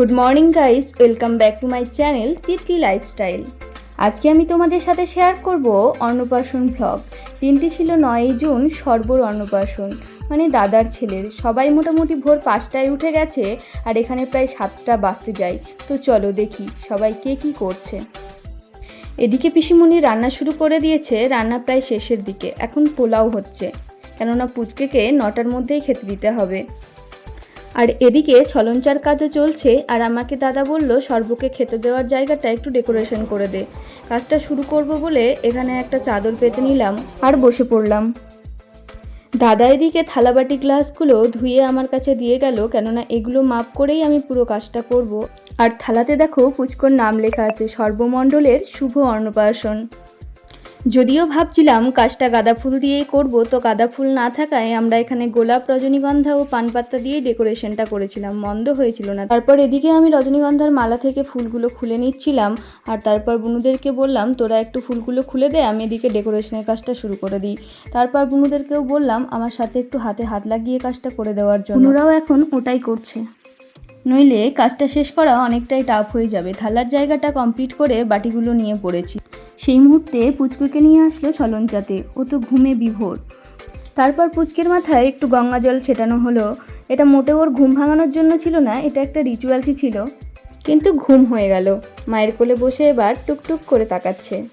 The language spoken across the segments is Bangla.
Good morning guys welcome back to my channel Titli lifestyle আজকে আমি তোমাদের সাথে শেয়ার করব অন্নপ্রাশন ভ্লগ দিনটি ছিল নয়ই জুন, সর্বর অন্নপ্রাশন। মানে দাদার ছেলের। সবাই মোটামুটি ভোর পাঁচটায় উঠে গেছে, আর এখানে প্রায় সাতটা বাজতে যায়। তো চলো দেখি সবাই কে কী করছে। এদিকে পিসিমণি রান্না শুরু করে দিয়েছে, রান্না প্রায় শেষের দিকে। এখন পোলাও হচ্ছে। কেননা পুচকেকে নটার মধ্যেই খেতে দিতে হবে। আর এদিকে ছলঞ্চার কাজও চলছে, আর আমাকে দাদা বলল, সর্বকে খেতে দেওয়ার জায়গাটা একটু ডেকোরেশন করে দে। কাজটা শুরু করব বলে এখানে একটা চাদর পেতে নিলাম আর বসে পড়লাম। দাদা এদিকে থালাবাটি গ্লাসগুলো ধুয়ে আমার কাছে দিয়ে গেল, কেননা এগুলো মাপ করেই আমি পুরো কাজটা করব। আর থালাতে দেখো পুচকোর নাম লেখা আছে, সর্বমণ্ডলের শুভ অন্নপ্রাশন। যদিও ভাবছিলাম কাজটা গাঁদা ফুল দিয়েই করব, তো গাঁদা ফুল না থাকায় আমরা এখানে গোলাপ, রজনীগন্ধা ও পানপাত্তা দিয়ে ডেকোরেশনটা করেছিলাম। মন্দ হয়েছিল না। তারপর এদিকে আমি রজনীগন্ধার মালা থেকে ফুলগুলো খুলে নিচ্ছিলাম, আর তারপর বুনুদেরকে বললাম, তোরা একটু ফুলগুলো খুলে দে, আমি এদিকে ডেকোরেশনের কাজটা শুরু করে দিই। তারপর বুনুদেরকেও বললাম, আমার সাথে একটু হাতে হাত লাগিয়ে কাজটা করে দেওয়ার জন্য। ওরাও এখন ওটাই করছে। নইলে কাজটা শেষ করা অনেকটাই টাফ হয়ে যাবে। থালার জায়গাটা কমপ্লিট করে বাটিগুলো নিয়ে পড়েছি। সেই মুহূর্তে পুচকুকে নিয়ে আসলো সলঞ্চাতে ও তো ঘুমে বিভোর। তারপর পুচকের মাথায় একটু গঙ্গা জল ছেটানো হলো। এটা মোটে ওর ঘুম ভাঙানোর জন্য ছিল না, এটা একটা রিচুয়ালসই ছিল। কিন্তু ঘুম হয়ে গেল। মায়ের কোলে বসে এবার টুকটুক করে তাকাচ্ছে।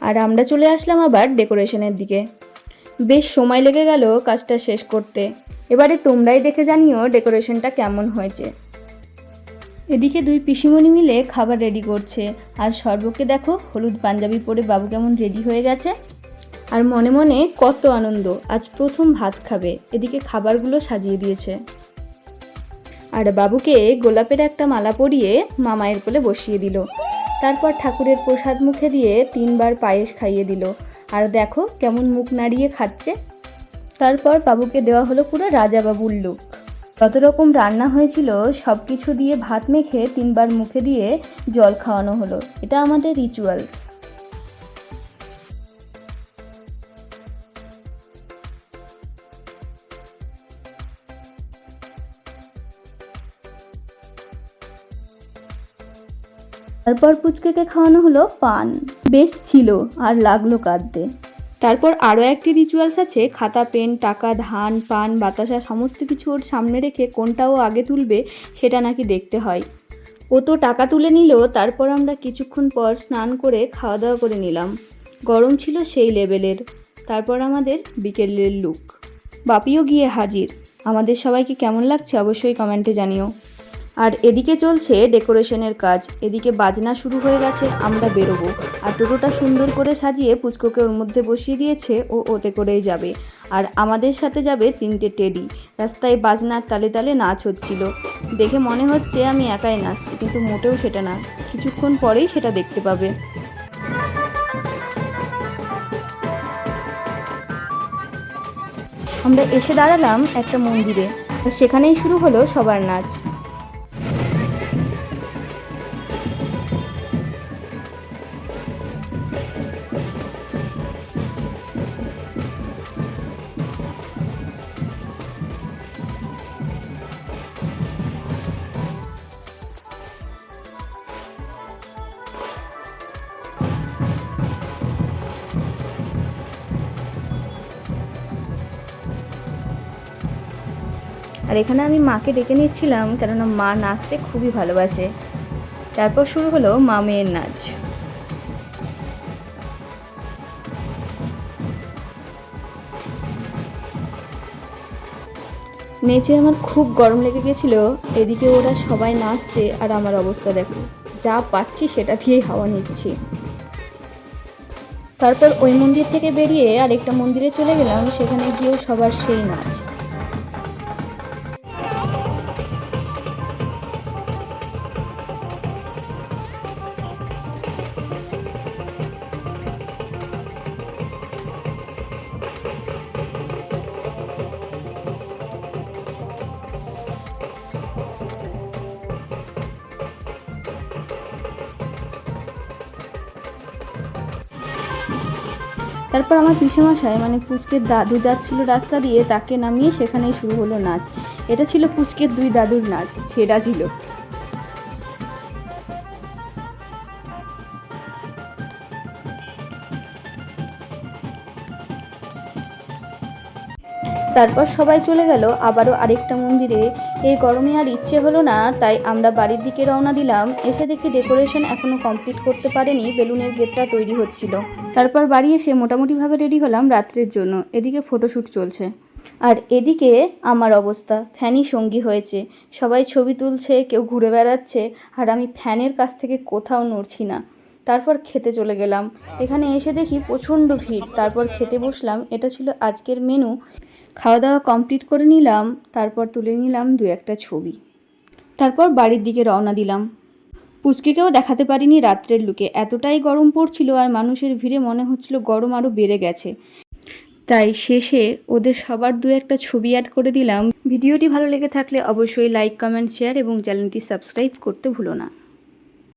আর আমরা চলে আসলাম আবার ডেকোরেশনের দিকে। বেশ সময় লেগে গেল কাজটা শেষ করতে। এবারে তোমরাই দেখে জানিও ডেকোরেশনটা কেমন হয়েছে। এদিকে দুই পিসিমণি মিলে খাবার রেডি করছে। আর সর্বকে দেখো, হলুদ পাঞ্জাবি পরে বাবু কেমন রেডি হয়ে গেছে। আর মনে মনে কত আনন্দ, আজ প্রথম ভাত খাবে। এদিকে খাবারগুলো সাজিয়ে দিয়েছে। আর বাবুকে গোলাপের একটা মালা পরিয়ে মামায়ের কোলে বসিয়ে দিল। তারপর ঠাকুরের প্রসাদ মুখে দিয়ে তিনবার পায়েস খাইয়ে দিল। আর দেখো কেমন মুখ নাড়িয়ে খাচ্ছে। তারপর বাবুকে দেওয়া হলো পুরো রাজা বাবুর লুক যত রকম রান্না হয়েছিল সব কিছু দিয়ে ভাত মেখে তিনবার মুখে দিয়ে জল খাওয়ানো হলো। এটা আমাদের রিচুয়ালস তারপর পুচকেকে খাওয়ানো হলো পান। বেশ ছিল আর লাগল কাঁদতে। তারপর আরও একটি রিচুয়ালস আছে, খাতা পেন টাকা, ধান, পান, বাতাসা, সমস্ত কিছু ওর সামনে রেখে কোনটা ও আগে তুলবে সেটা নাকি দেখতে হয়। ও তো টাকা তুলে নিল তারপর আমরা কিছুক্ষণ পর স্নান করে খাওয়া দাওয়া করে নিলাম। গরম ছিল সেই লেভেলের। তারপর আমাদের বিকেলের লুক বাপিও গিয়ে হাজির। আমাদের সবাইকে কেমন লাগছে অবশ্যই কমেন্টে জানিও। আর এদিকে চলছে ডেকোরেশনের কাজ। এদিকে বাজনা শুরু হয়ে গেছে, আমরা বেরোবো। আর টোটোটা সুন্দর করে সাজিয়ে পুচকোকে ওর মধ্যে বসিয়ে দিয়েছে, ও ওতে করেই যাবে। আর আমাদের সাথে যাবে তিনটে টেডি। রাস্তায় বাজনার তালে তালে নাচ হচ্ছিল। দেখে মনে হচ্ছে আমি একাই নাচছি, কিন্তু মোটেও সেটা না। কিছুক্ষণ পরেই সেটা দেখতে পাবে। আমরা এসে দাঁড়ালাম একটা মন্দিরে। সেখানেই শুরু হলো সবার নাচ। আর এখানে আমি মাকে ডেকে নিচ্ছিলাম, কেননা মা নাচতে খুবই ভালোবাসে। তারপর শুরু হলো মা মেয়ের নাচ। নেচে আমার খুব গরম লেগে গেছিল, এদিকে ওরা সবাই নাচছে আর আমার অবস্থা দেখো, যা পাচ্ছি সেটা দিয়েই হাওয়া নিচ্ছি। তারপর ওই মন্দির থেকে বেরিয়ে আরেকটা মন্দিরে চলে গেলাম, সেখানে গিয়েও সবার সেই নাচ। তারপর আমার পিসেমশাই মানে পুচকের দাদু যাচ্ছিল রাস্তা দিয়ে তাকে নামিয়ে সেখানেই শুরু হলো নাচ। এটা ছিল পুচকের দুই দাদুর নাচ সেরা ছিল তারপর সবাই চলে গেল। আবারও আরেকটা মন্দিরে। এই গরমে আর ইচ্ছে হলো না, তাই আমরা বাড়ির দিকে রওনা দিলাম। এসে দেখি ডেকোরেশন এখনও কমপ্লিট করতে পারেনি, বেলুনের গেটটা তৈরি হচ্ছিল। তারপর বাড়ি এসে মোটামুটিভাবে রেডি হলাম রাত্রের জন্য। এদিকে ফটোশ্যুট চলছে। আর এদিকে আমার অবস্থা, ফ্যানই সঙ্গী হয়েছে। সবাই ছবি তুলছে, কেউ ঘুরে বেড়াচ্ছে, আর আমি ফ্যানের কাছ থেকে কোথাও নড়ছি না। তারপর খেতে চলে গেলাম। এখানে এসে দেখি প্রচণ্ড ভিড়। তারপর খেতে বসলাম। এটা ছিল আজকের মেনু খাওয়া দাওয়া কমপ্লিট করে নিলাম, তারপর তুলে নিলাম দু একটা ছবি। তারপর বাড়ির দিকে রওনা দিলাম। পুচকেকেও দেখাতে পারিনি রাত্রের লুকে। এতটাই গরম পড়ছিল আর মানুষের ভিড়ে মনে হচ্ছিল গরম আরও বেড়ে গেছে। তাই শেষে ওদের সবার দু একটা ছবি অ্যাড করে দিলাম। ভিডিওটি ভালো লেগে থাকলে অবশ্যই লাইক কমেন্ট শেয়ার এবং চ্যানেলটি সাবস্ক্রাইব করতে ভুলো না।